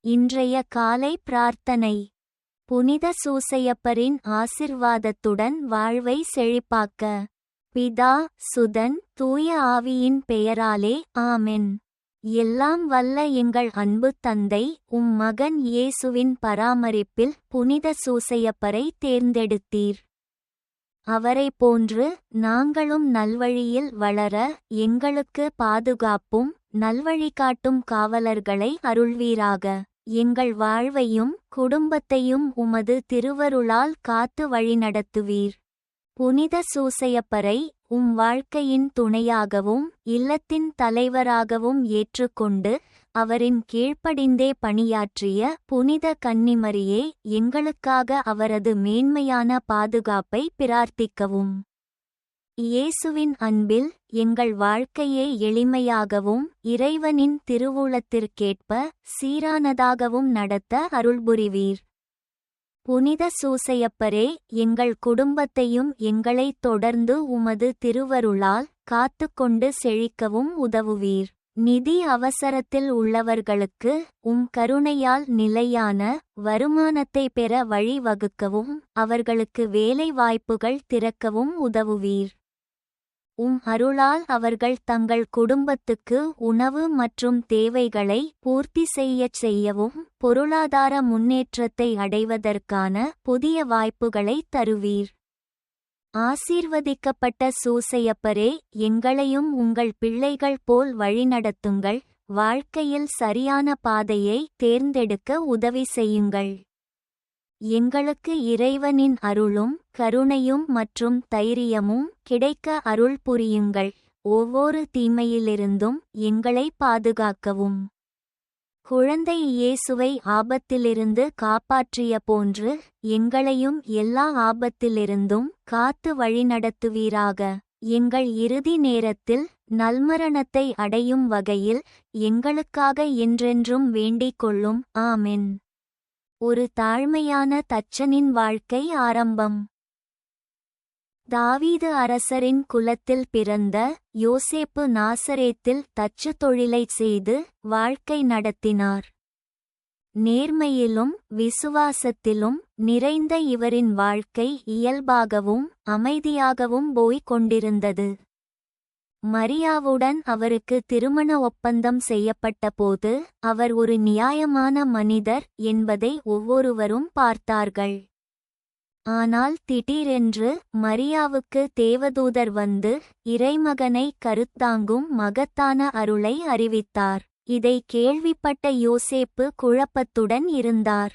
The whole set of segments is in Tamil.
இன்றைய காலை பிரார்த்தனை. புனித சூசையப்பரின் ஆசிர்வாதத்துடன் வாழ்வை செழிப்பாக்க. பிதா சுதன் தூய ஆவியின் பெயராலே ஆமென். எல்லாம் வல்ல எங்கள் அன்பு தந்தை உம் மகன் இயேசுவின் பராமரிப்பில் புனித சூசையப்பரை தேர்ந்தெடுத்தீர். அவரை போன்று நாங்களும் நல்வழியில் வளர எங்களுக்கு பாதுகாப்பும் நல்வழி காட்டும் காவலர்களை அருள்வீராக. எங்கள் வாழ்வையும் குடும்பத்தையும் உமது திருவருளால் காத்து வழிநடத்துவீர். புனித சூசையப்பரை உம் வாழ்க்கையின் துணையாகவும் இல்லத்தின் தலைவராகவும் ஏற்றுக்கொண்டு அவரின் கீழ்ப்படிந்தே பணியாற்றிய புனித கன்னிமரியே எங்களுக்காக அவரது மேன்மையான பாதுகாப்பை பிரார்த்திக்கவும். இயேசுவின் அன்பில் எங்கள் வாழ்க்கையை எளிமையாகவும் இறைவனின் திருவுளத்திற்கேற்ப சீரானதாகவும் நடத்த அருள்புரிவீர். புனித சூசையப்பரே எங்கள் குடும்பத்தையும் எங்களைத் தொடர்ந்து உமது திருவருளால் காத்துக்கொண்டு செழிக்கவும் உதவுவீர். நிதி அவசரத்தில் உள்ளவர்களுக்கு உம் கருணையால் நிலையான வருமானத்தை பெற வழிவகுக்கவும் அவர்களுக்கு வேலை வாய்ப்புகள் திறக்கவும் உதவுவீர். உம் அருளால் அவர்கள் தங்கள் குடும்பத்துக்கு உணவு மற்றும் தேவைகளை பூர்த்தி செய்யச் செய்யவும் பொருளாதார முன்னேற்றத்தை அடைவதற்கான புதிய வாய்ப்புகளை தருவீர். ஆசீர்வதிக்கப்பட்ட சூசையப்பரே எங்களையும் உங்கள் பிள்ளைகள் போல் வழிநடத்துங்கள். வாழ்க்கையில் சரியான பாதையை தேர்ந்தெடுக்க உதவி செய்யுங்கள். எங்களுக்கு இறைவனின் அருளும் கருணையும் மற்றும் தைரியமும் கிடைக்க அருள் புரியுங்கள். ஒவ்வொரு தீமையிலிருந்தும் எங்களை பாதுகாக்கவும். குழந்தை இயேசுவை ஆபத்திலிருந்து காப்பாற்றிய போன்று எங்களையும் எல்லா ஆபத்திலிருந்தும் காத்து வழிநடத்துவீராக. எங்கள் இறுதி நேரத்தில் நல்மரணத்தை அடையும் வகையில் எங்களுக்காக என்றென்றும் வேண்டிக் கொள்ளும். ஆமென். ஒரு தாழ்மையான தச்சனின் வாழ்க்கை ஆரம்பம். தாவீது அரசரின் குலத்தில் பிறந்த யோசேப்பு நாசரேத்தில் தச்சு தொழிலை செய்து வாழ்க்கை நடத்தினார். நேர்மையிலும் விசுவாசத்திலும் நிறைந்த இவரின் வாழ்க்கை இயல்பாகவும் அமைதியாகவும் போய்க் கொண்டிருந்தது. மரியாவுடன் அவருக்கு திருமண ஒப்பந்தம் செய்யப்பட்டபோது அவர் ஒரு நியாயமான மனிதர் என்பதை ஒவ்வொருவரும் பார்த்தார்கள். ஆனால் திடீரென்று மரியாவுக்கு தேவதூதர் வந்து இறைமகனை கருத்தாங்கும் மகத்தான அருளை அறிவித்தார். இதை கேள்விப்பட்ட யோசேப்பு குழப்பத்துடன் இருந்தார்.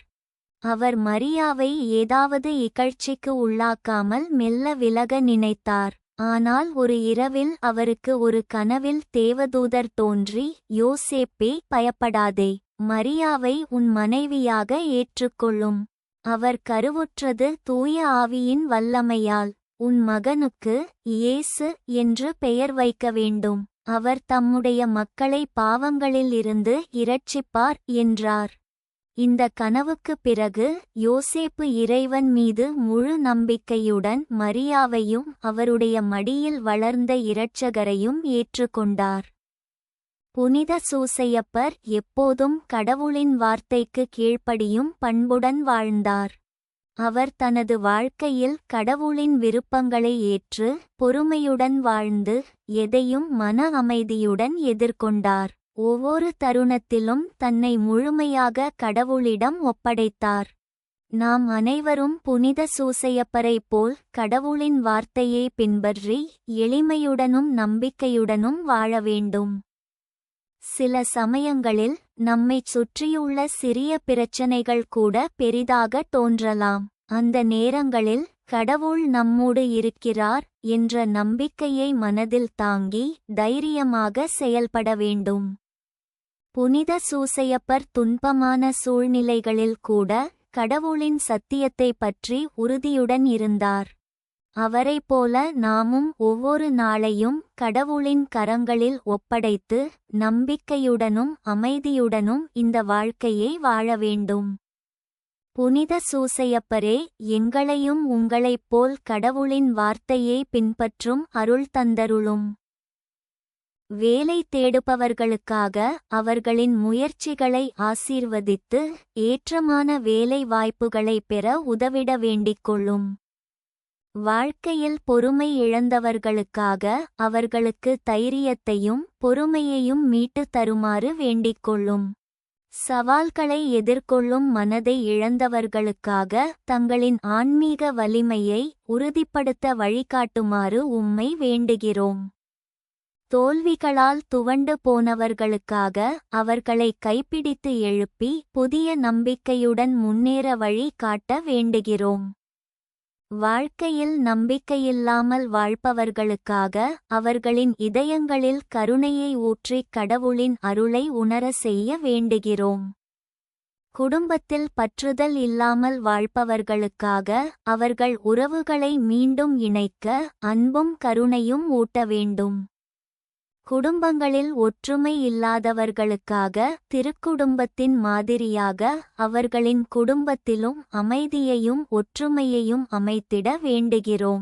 அவர் மரியாவை ஏதாவது இகழ்ச்சிக்கு உள்ளாக்காமல் மெல்ல விலக நினைத்தார். ஆனால் ஒரு இரவில் அவருக்கு ஒரு கனவில் தேவதூதர் தோன்றி யோசேப்பே பயப்படாதே மரியாவை உன் மனைவியாக ஏற்றுக்கொள்ளும். அவர் கருவுற்றது தூய ஆவியின் வல்லமையால். உன் மகனுக்கு இயேசு என்று பெயர் வைக்க வேண்டும். அவர் தம்முடைய மக்களை பாவங்களில் இருந்து இரட்சிப்பார் என்றார். இந்த கனவுக்குப் பிறகு யோசேப்பு இறைவன் மீது முழு நம்பிக்கையுடன் மரியாவையும் அவருடைய மடியில் வளர்ந்த இரட்சகரையும் ஏற்றுக்கொண்டார். புனித சூசையப்பர் எப்போதும் கடவுளின் வார்த்தைக்கு கீழ்ப்படியும் பண்புடன் வாழ்ந்தார். அவர் தனது வாழ்க்கையில் கடவுளின் விருப்பங்களை ஏற்று பொறுமையுடன் வாழ்ந்து எதையும் மன அமைதியுடன் எதிர்கொண்டார். ஒவ்வொரு தருணத்திலும் தன்னை முழுமையாக கடவுளிடம் ஒப்படைத்தார். நாம் அனைவரும் புனித சூசையப்பரைப் போல் கடவுளின் வார்த்தையை பின்பற்றி எளிமையுடனும் நம்பிக்கையுடனும் வாழ வேண்டும். சில சமயங்களில் நம்மைச் சுற்றியுள்ள சிறிய பிரச்சனைகள் கூட பெரிதாக தோன்றலாம். அந்த நேரங்களில் கடவுள் நம்மோடு இருக்கிறார் என்ற நம்பிக்கையை மனதில் தாங்கி தைரியமாக செயல்பட வேண்டும். புனித சூசையப்பர் துன்பமான சூழ்நிலைகளில் கூட கடவுளின் சத்தியத்தை பற்றி உறுதியுடன் இருந்தார். அவரைப் போல நாமும் ஒவ்வொரு நாளையும் கடவுளின் கரங்களில் ஒப்படைத்து நம்பிக்கையுடனும் அமைதியுடனும் இந்த வாழ்க்கையை வாழ வேண்டும். புனித சூசையப்பரே எங்களையும் உங்களைப் போல் கடவுளின் வார்த்தையை பின்பற்றும் அருள் தந்தருளும். வேலை தேடுபவர்களுக்காக அவர்களின் முயற்சிகளை ஆசீர்வதித்து ஏற்றமான வேலை வாய்ப்புகளை பெற உதவிட வேண்டிக்கொள்ளும் வாழ்க்கையில் பொறுமை இழந்தவர்களுக்காக அவர்களுக்கு தைரியத்தையும் பொறுமையையும் மீட்டுத் தருமாறு வேண்டிக்கொள்ளும் சவால்களை எதிர்கொள்ளும் மனதை இழந்தவர்களுக்காக தங்களின் ஆன்மீக வலிமையை உறுதிப்படுத்த வழிகாட்டுமாறு உம்மை வேண்டுகிறோம். தோல்விகளால் துவண்டு போனவர்களுக்காக அவர்களை கைப்பிடித்து எழுப்பி புதிய நம்பிக்கையுடன் முன்னேற வழி காட்ட வேண்டுகிறோம். வாழ்க்கையில் நம்பிக்கையில்லாமல் வாழ்பவர்களுக்காக அவர்களின் இதயங்களில் கருணையை ஊற்றிக் கடவுளின் அருளை உணர செய்ய வேண்டுகிறோம். குடும்பத்தில் பற்றுதல் இல்லாமல் வாழ்பவர்களுக்காக அவர்கள் உறவுகளை மீண்டும் இணைக்க அன்பும் கருணையும் ஊட்ட வேண்டும். குடும்பங்களில் ஒற்றுமை இல்லாதவர்களுக்காக திருக்குடும்பத்தின் மாதிரியாக அவர்களின் குடும்பத்திலும் அமைதியையும் ஒற்றுமையையும் அமைத்திட வேண்டுகிறோம்.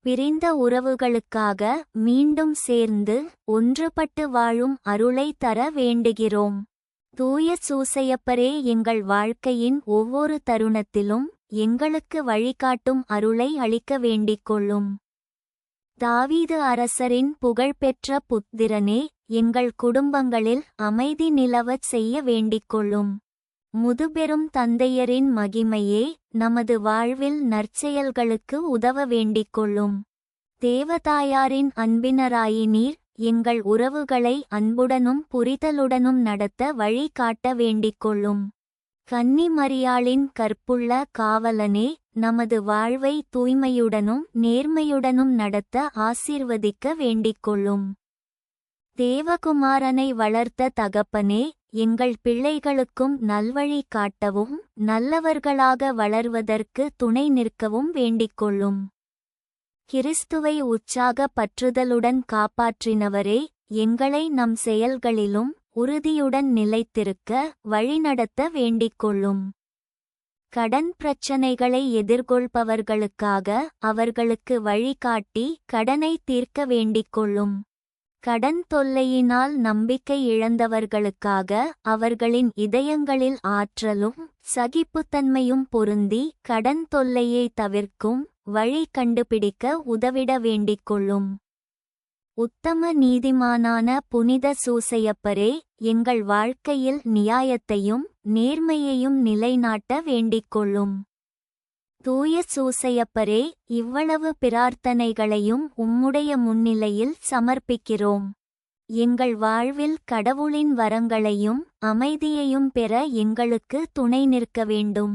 பிரிந்த உறவுகளுக்காக மீண்டும் சேர்ந்து ஒன்றுபட்டு வாழும் அருளை தர வேண்டுகிறோம். தூய சூசையப்பரே எங்கள் வாழ்க்கையின் ஒவ்வொரு தருணத்திலும் எங்களுக்கு வழிகாட்டும் அருளை அளிக்க வேண்டிக் கொள்ளும். தாவீது அரசரின் புகழ்பெற்ற புத்திரனே எங்கள் குடும்பங்களில் அமைதி நிலவச் செய்ய வேண்டிக்கொள்ளும். முதுபெரும் தந்தையரின் மகிமையே நமது வாழ்வில் நற்செயல்களுக்கு உதவ வேண்டிக்கொள்ளும். தேவதாயாரின் அன்பினராயினீர் எங்கள் உறவுகளை அன்புடனும் புரிதலுடனும் நடத்த வழி காட்ட வேண்டிக்கொள்ளும். கன்னிமரியாளின் கன்னி கற்புள்ள காவலனே நமது வாழ்வை தூய்மையுடனும் நேர்மையுடனும் நடத்த ஆசீர்வதிக்க வேண்டிக்கொள்ளும். தேவகுமாரனை வளர்த்த தகப்பனே எங்கள் பிள்ளைகளுக்கும் நல்வழி காட்டவும் நல்லவர்களாக வளர்வதற்கு துணை நிற்கவும் வேண்டிக்கொள்ளும். கிறிஸ்துவை உற்சாக பற்றுதலுடன் காப்பாற்றினவரே எங்களை நம் செயல்களிலும் உறுதியுடன் நிலைத்திருக்க வழிநடத்த வேண்டிக்கொள்ளும். கடன் பிரச்சனைகளை எதிர்கொள்பவர்களுக்காக அவர்களுக்கு வழிகாட்டி கடனை தீர்க்க வேண்டிக் கொள்ளும் கடன் தொல்லையினால் நம்பிக்கை இழந்தவர்களுக்காக அவர்களின் இதயங்களில் ஆற்றலும் சகிப்புத்தன்மையும் பொருந்தி கடன் தொல்லையை தவிர்க்கும் வழி கண்டுபிடிக்க உதவிட வேண்டிக் கொள்ளும் உத்தம நீதிமானான புனித சூசையப்பரே எங்கள் வாழ்க்கையில் நியாயத்தையும் நேர்மையையும் நிலைநாட்ட வேண்டிக்கொள்ளும். தூய சூசையப்பரே இவ்வளவு பிரார்த்தனைகளையும் உம்முடைய முன்னிலையில் சமர்ப்பிக்கிறோம். எங்கள் வாழ்வில் கடவுளின் வரங்களையும் அமைதியையும் பெற எங்களுக்கு துணை நிற்க வேண்டும்.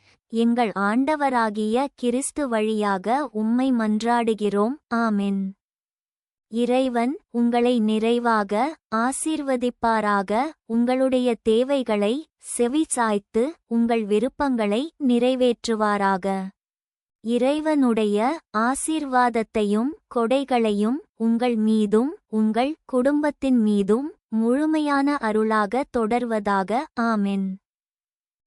எங்கள் ஆண்டவராகிய கிறிஸ்து வழியாக உம்மை மன்றாடுகிறோம். ஆமென். இறைவன் உங்களை நிறைவாக ஆசீர்வதிப்பாராக. உங்களுடைய தேவைகளை செவி சாய்த்து உங்கள் விருப்பங்களை நிறைவேற்றுவாராக. இறைவனுடைய ஆசீர்வாதத்தையும் கொடைகளையும் உங்கள் மீதும் உங்கள் குடும்பத்தின் மீதும் முழுமையான அருளாக தொடர்வதாக. ஆமென்.